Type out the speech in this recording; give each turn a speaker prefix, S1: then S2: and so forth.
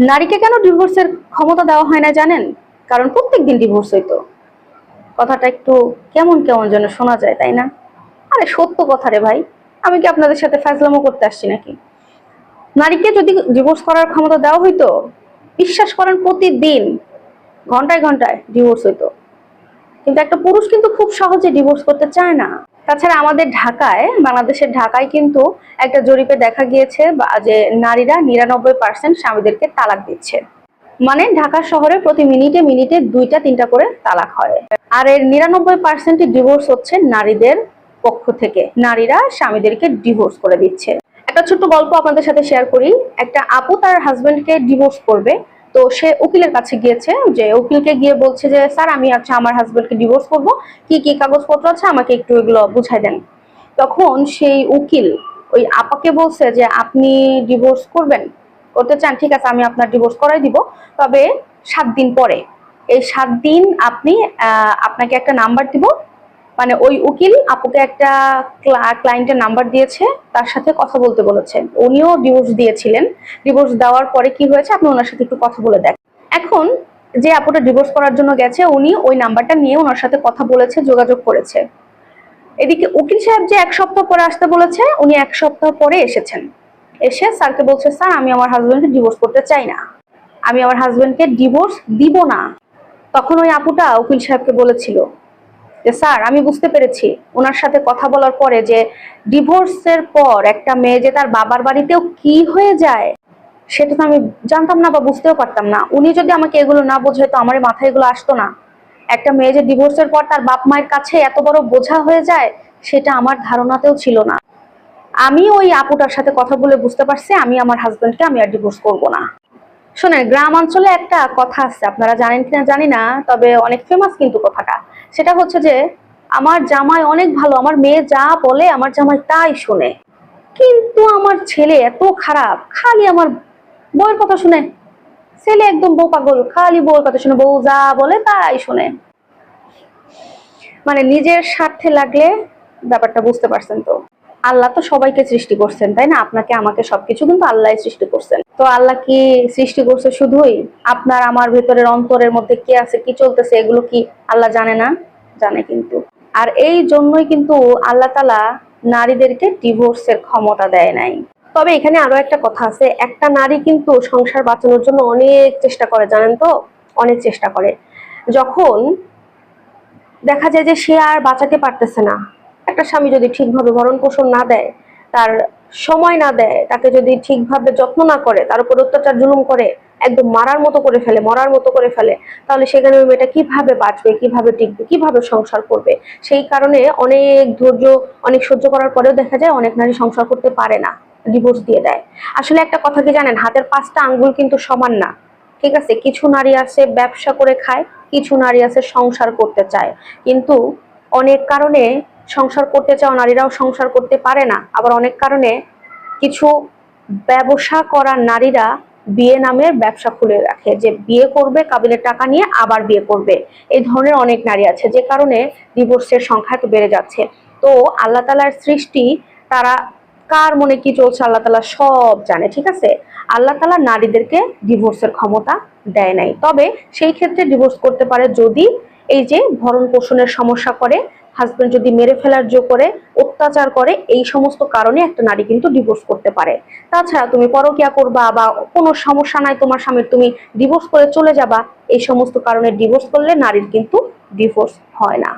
S1: নারীকে কেন ডিভোর্সের ক্ষমতা দেওয়া হয় না জানেন? কারণ প্রত্যেক দিন ডিভোর্স হইতো। কথাটা একটু কেমন কেমন যেন শোনা যায়, তাই না? আরে, সত্য কথা রে ভাই। আমি কি আপনাদের সাথে ফ্যাসলামো করতে আসছি নাকি? নারীকে যদি ডিভোর্স করার ক্ষমতা দেওয়া হইতো, বিশ্বাস করেন প্রতিদিন ঘন্টায় ঘন্টায় ডিভোর্স হইতো। কিন্তু একটা পুরুষ কিন্তু খুব সহজে ডিভোর্স করতে চায় না। তাছাড়া আমাদের ঢাকায়, বাংলাদেশের ঢাকায় কিন্তু একটা জরিপে দেখা গিয়েছে যে নারীরা নিরানব্বই পার্সেন্ট স্বামীদেরকে তালাক দিচ্ছে। মানে ঢাকা শহরে প্রতি মিনিটে মিনিটে দুইটা, তিনটা করে তালাক হয়। আর এর নিরানব্বই পার্সেন্ট ডিভোর্স হচ্ছে নারীদের পক্ষ থেকে। নারীরা স্বামীদেরকে ডিভোর্স করে দিচ্ছে। একটা ছোট্ট গল্প আপনাদের সাথে শেয়ার করি। একটা আপু তার হাজবেন্ডকে ডিভোর্স করবে। তো সে উকিলের কাছে গিয়েছে, যে উকিলকে গিয়ে বলছে যে, স্যার, আমি আচ্ছা আমার হাজবেন্ডকে ডিভোর্স করব। কি কি কাগজপত্র আছে? আমাকে একটু এগুলো বুঝাই দেন। তখন সেই উকিল ওই আপাকে বলছে যে, আপনি ডিভোর্স করবেন? করতে চান? ঠিক আছে, আমি আপনার ডিভোর্স করাই দিব। তবে সাত দিন পরে, এই সাত দিন আপনি আপনাকে একটা নাম্বার দিব মানে ওই উকিল আপুকে একটা ক্লায়েন্টের নাম্বার দিয়েছে, তার সাথে কথা বলতে বলেছে। উনিও ডিভোর্স দিয়েছিলেন। ডিভোর্স দেওয়ার পরে কি হয়েছে? আপনি ওনার সাথে একটু কথা বলে দেখ। এখন যে আপুটা ডিভোর্স করার জন্য গেছে, উনি ওই নাম্বারটা নিয়ে ওনার সাথে কথা বলেছে, যোগাযোগ করেছে। এদিকে উকিল সাহেব যে এক সপ্তাহ পরে আসতে বলেছে, উনি এক সপ্তাহ পরে এসেছেন। এসে স্যারকে বলছে, স্যার, আমি আমার হাজবেন্ডকে ডিভোর্স করতে চাই না। আমি আমার হাজবেন্ডকে ডিভোর্স দিব না। তখন ওই আপুটা উকিল সাহেবকে বলেছিল যে, স্যার, আমি বুঝতে পেরেছি। ওনার সাথে কথা বলার পরে যে, ডিভোর্সের পর একটা মেয়ে যে, তার বাবার বাড়িতেও কি হয়ে যায়, সেটা তো আমি জানতাম না বা বুঝতেও পারতাম না। উনি যদি আমাকে এগুলো না বোঝায়, তো আমার মাথায় এগুলো আসতো না। একটা মেয়ে যে, ডিভোর্সের পর তার বাপ মায়ের কাছে এত বড় বোঝা হয়ে যায়, সেটা আমার ধারণাতেও ছিল না। আমি ওই আপুটার সাথে কথা বলে বুঝতে পারছি, আমি আমার হাজবেন্ডকে আমি আর ডিভোর্স করব না। শোনেন, গ্রাম অঞ্চলে একটা কথা আছে, আপনারা জানেন কিনা জানি না, তবে অনেক ফেমাস কিন্তু কথাটা। সেটা হচ্ছে যে, আমার জামাই অনেক ভালো, আমার মেয়ে যা বলে আমার জামাই তাই শুনে। কিন্তু আমার ছেলে এত খারাপ, খালি আমার বউয়ের কথা শুনে। ছেলে একদম বউ পাগল, খালি বউয়ের কথা শুনে, বউ যা বলে তাই শুনে। মানে নিজের স্বার্থে লাগলে ব্যাপারটা বুঝতে পারছেন তো। আল্লাহ তো সবাইকে সৃষ্টি করছেন, তাই না? আপনাকে, আমাকে সবকিছু কিন্তু আল্লাহ সৃষ্টি করছেন। তো আল্লাহ কি সৃষ্টি করছে শুধুই? আপনার, আমার ভেতরের অন্তরের মধ্যে কি আছে, কি চলতেছে, এগুলো কি আল্লাহ জানে না? জানে কিন্তু। আর এই জন্যই কিন্তু আল্লাহ তালা নারীদেরকে ডিভোর্সের ক্ষমতা দেয় নাই। তবে এখানে আরও একটা কথা আছে, একটা নারী কিন্তু সংসার বাঁচানোর জন্য অনেক চেষ্টা করে, জানেন তো? অনেক চেষ্টা করে। যখন দেখা যায় যে সে আর বাঁচাতে পারতেছে না একটা স্বামী যদি ঠিকভাবে ভরণ পোষণ না দেয়, তার সময় না দেয়, তাকে যদি ঠিকভাবে যত্ন না করে, তার উপর অত্যাচার, জুলুম করে, একদম মারার মতো করে ফেলে, মরার মতো করে ফেলে, তাহলে সেখানে ওই মেয়েটা কীভাবে বাঁচবে, কীভাবে টিকবে, কীভাবে সংসার করবে? সেই কারণে অনেক ধৈর্য, অনেক সহ্য করার পরেও দেখা যায় অনেক নারী সংসার করতে পারে না ডিভোর্স দিয়ে দেয়। আসলে একটা কথা কি জানেন? হাতের পাঁচটা আঙ্গুল কিন্তু সমান না। ঠিক আছে? কিছু নারী আছে ব্যবসা করে খায়, কিছু নারী আছে সংসার করতে চায়। কিন্তু অনেক কারণে সংসার করতে চাও, নারীরাও সংসার করতে পারে না। আবার অনেক কারণে কিছু ব্যবসা করা নারীরা বিয়ে নামের ব্যবসা খুলে রাখে। যে বিয়ে করবে, কাবিলের টাকা নিয়ে আবার বিয়ে করবে। এই ধরনের অনেক নারী আছে। যে কারণে ডিভোর্সের সংখ্যা তো বেড়ে যাচ্ছে। তো আল্লাহ তালার সৃষ্টি, তারা কার মনে কি চলছে আল্লাহ তালা সব জানে, ঠিক আছে? আল্লাহ তালা নারীদেরকে ডিভোর্সের ক্ষমতা দেয় নাই। তবে সেই ক্ষেত্রে ডিভোর্স করতে পারে যদি এই যে ভরণ পোষণের সমস্যা করে হাজব্যান্ড যদি মেরে ফেলার জো করে, অত্যাচার করে, এই সমস্ত কারণে একটা নারী কিন্তু ডিভোর্স করতে পারে। তাছাড়া তুমি পরকিয়া করবা বা কোনো সমস্যা নাই তোমার স্বামীর, তুমি ডিভোর্স করে চলে যাবা, এই সমস্ত কারণে ডিভোর্স করলে নারীর কিন্তু ডিভোর্স হয় না।